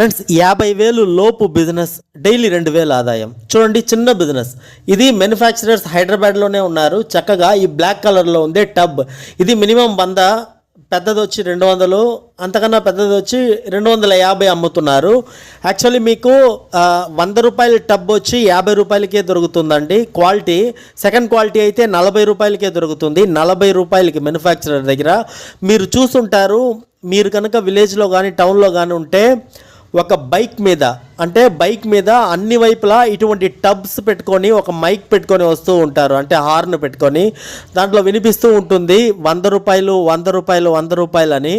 Friends యాభై వేలు లోపు బిజినెస్ డైలీ రెండు వేలు ఆదాయం. చూడండి చిన్న బిజినెస్ ఇది మ్యానుఫ్యాక్చరర్స్ హైదరాబాద్లోనే ఉన్నారు. చక్కగా ఈ బ్లాక్ కలర్లో ఉంది టబ్ ఇది మినిమం వంద పెద్దది వచ్చి రెండు వందలు అంతకన్నా పెద్దది వచ్చి రెండు వందల యాభై అమ్ముతున్నారు. యాక్చువల్లీ మీకు వంద రూపాయల టబ్ వచ్చి యాభై రూపాయలకే దొరుకుతుందండి. క్వాలిటీ సెకండ్ క్వాలిటీ అయితే నలభై రూపాయలకే దొరుకుతుంది. నలభై రూపాయలకి మ్యానుఫ్యాక్చరర్ దగ్గర. మీరు చూసుంటారు మీరు కనుక విలేజ్లో కానీ టౌన్లో కానీ ఉంటే ఒక బైక్ మీద అంటే బైక్ మీద అన్ని వైపులా ఇటువంటి టబ్స్ పెట్టుకొని ఒక మైక్ పెట్టుకొని వస్తూ ఉంటారు. అంటే హార్న్ పెట్టుకొని. దాంట్లో వినిపిస్తూ ఉంటుంది వంద రూపాయలు వంద రూపాయలు వంద రూపాయలు అని.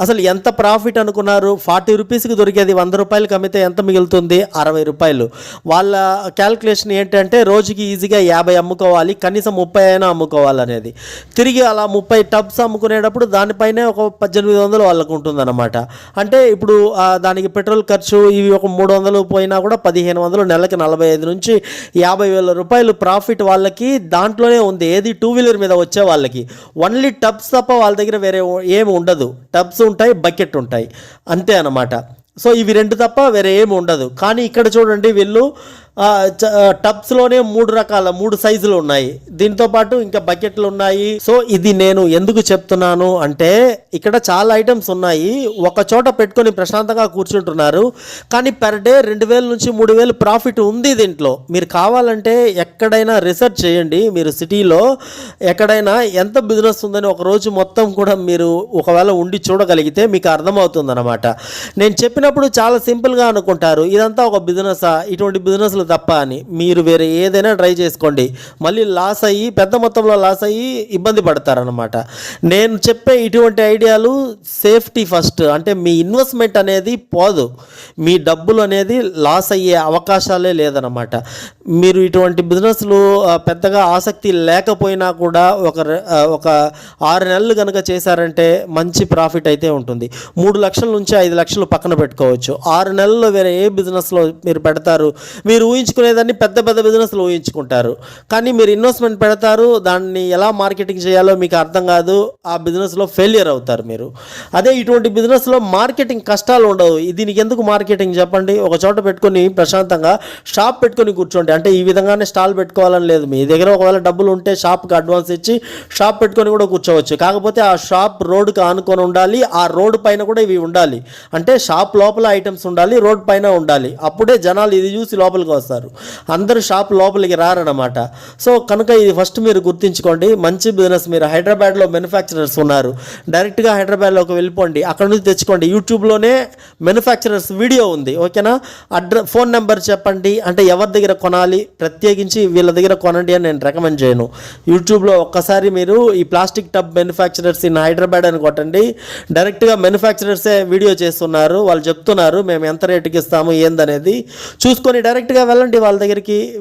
అసలు ఎంత ప్రాఫిట్ అనుకున్నారు? ఫార్టీ రూపీస్కి దొరికేది వంద రూపాయలకి అమ్మితే ఎంత మిగులుతుంది? అరవై రూపాయలు. వాళ్ళ క్యాల్కులేషన్ ఏంటంటే రోజుకి ఈజీగా యాభై అమ్ముకోవాలి కనీసం ముప్పై అయినా అమ్ముకోవాలనేది. తిరిగి అలా ముప్పై టబ్స్ అమ్ముకునేటప్పుడు దానిపైనే ఒక పద్దెనిమిది వందలు వాళ్ళకు ఉంటుందన్నమాట. అంటే ఇప్పుడు దానికి పెట్రోల్ ఖర్చు ఇవి ఒక మూడు వందలు పోయినా కూడా పదిహేను వందలు నెలకి నలభై ఐదు నుంచి యాభై వేల రూపాయలు ప్రాఫిట్ వాళ్ళకి దాంట్లోనే ఉంది. ఏది టూ వీలర్ మీద వచ్చే వాళ్ళకి. ఓన్లీ టబ్స్ తప్ప వాళ్ళ దగ్గర వేరే ఏమి ఉండదు. టబ్స్ ఉంటాయి బకెట్ ఉంటాయి. అంతే అన్నమాట. సో ఇవి రెండు తప్ప వేరే ఏమి ఉండదు. కానీ ఇక్కడ చూడండి వీళ్ళు టబ్స్లోనే మూడు రకాల మూడు సైజులు ఉన్నాయి. దీంతో పాటు ఇంకా బకెట్లు ఉన్నాయి. సో ఇది నేను ఎందుకు చెప్తున్నాను అంటే ఇక్కడ చాలా ఐటమ్స్ ఉన్నాయి. ఒక చోట పెట్టుకొని ప్రశాంతంగా కూర్చుంటున్నారు. కానీ పర్ డే రెండు వేల నుంచి మూడు వేలు ప్రాఫిట్ ఉంది దీంట్లో. మీరు కావాలంటే ఎక్కడైనా రీసెర్చ్ చేయండి. మీరు సిటీలో ఎక్కడైనా ఎంత బిజినెస్ ఉందని ఒక రోజు మొత్తం కూడా మీరు ఒకవేళ ఉండి చూడగలిగితే మీకు అర్థమవుతుంది అనమాట నేను చెప్పినప్పుడు చాలా సింపుల్గా అనుకుంటారు. ఇదంతా ఒక బిజినెసా? ఇటువంటి బిజినెస్లు తప్ప అని. మీరు వేరే ఏదైనా ట్రై చేసుకోండి. మళ్ళీ లాస్ అయ్యి పెద్ద మొత్తంలో లాస్ అయ్యి ఇబ్బంది పడతారనమాట నేను చెప్పే ఇటువంటి ఐడియాలు సేఫ్టీ ఫస్ట్. అంటే మీ ఇన్వెస్ట్మెంట్ అనేది పోదు. మీ డబ్బులు అనేది లాస్ అయ్యే అవకాశాలే లేదనమాట మీరు ఇటువంటి బిజినెస్లు పెద్దగా ఆసక్తి లేకపోయినా కూడా ఒక ఒక ఆరు నెలలు కనుక చేశారంటే మంచి ప్రాఫిట్ అయితే ఉంటుంది. మూడు లక్షల నుంచి ఐదు లక్షలు పక్కన పెట్టుకోవచ్చు. ఆరు నెలల్లో వేరే ఏ బిజినెస్లో మీరు పెడతారు? మీరు ఊహించుకునేదాన్ని పెద్ద పెద్ద బిజినెస్లు ఊహించుకుంటారు. కానీ మీరు ఇన్వెస్ట్మెంట్ పెడతారు దాన్ని ఎలా మార్కెటింగ్ చేయాలో మీకు అర్థం కాదు ఆ బిజినెస్లో ఫెయిలియర్ అవుతారు మీరు. అదే ఇటువంటి బిజినెస్లో మార్కెటింగ్ కష్టాలు ఉండవు. దీనికి ఎందుకు మార్కెటింగ్ చెప్పండి? ఒక చోట పెట్టుకొని ప్రశాంతంగా షాప్ పెట్టుకొని కూర్చోండి. అంటే ఈ విధంగానే స్టాల్ పెట్టుకోవాలని లేదు. మీ దగ్గర ఒకవేళ డబ్బులు ఉంటే షాప్కి అడ్వాన్స్ ఇచ్చి షాప్ పెట్టుకొని కూడా కూర్చోవచ్చు. కాకపోతే ఆ షాప్ రోడ్కి ఆనుకొని ఉండాలి ఆ రోడ్డు పైన కూడా ఇవి ఉండాలి. అంటే షాప్ లోపల ఐటమ్స్ ఉండాలి రోడ్ పైన ఉండాలి. అప్పుడే జనాలు ఇది చూసి లోపలికి వస్తారు. అందరూ షాప్ లోపలికి రారనమాట సో కనుక ఇది ఫస్ట్ మీరు గుర్తించుకోండి. మంచి బిజినెస్ మీరు హైదరాబాద్లో మ్యానుఫ్యాక్చరర్స్ ఉన్నారు. డైరెక్ట్గా హైదరాబాద్లోకి వెళ్ళిపోండి. అక్కడ నుంచి తెచ్చుకోండి. యూట్యూబ్లోనే మ్యానుఫ్యాక్చరర్స్ వీడియో ఉంది. ఓకేనా అడ్ర ఫోన్ నెంబర్ చెప్పండి. అంటే ఎవరి దగ్గర కొనాలి? ప్రత్యేకించి వీళ్ళ దగ్గర కొనండి అని నేను రికమెండ్ చేయను. యూట్యూబ్లో ఒక్కసారి మీరు ఈ plastic tub manufacturers in Hyderabad అని కొట్టండి. డైరెక్ట్గా మ్యానుఫ్యాక్చరర్సే వీడియో చేస్తున్నారు? వాళ్ళు చెప్తున్నారు మేము ఎంత రేటుకి ఇస్తాము? ఏందనేది. చూసుకొని డైరెక్ట్గా వెళ్ళండి వాళ్ళ దగ్గరికి.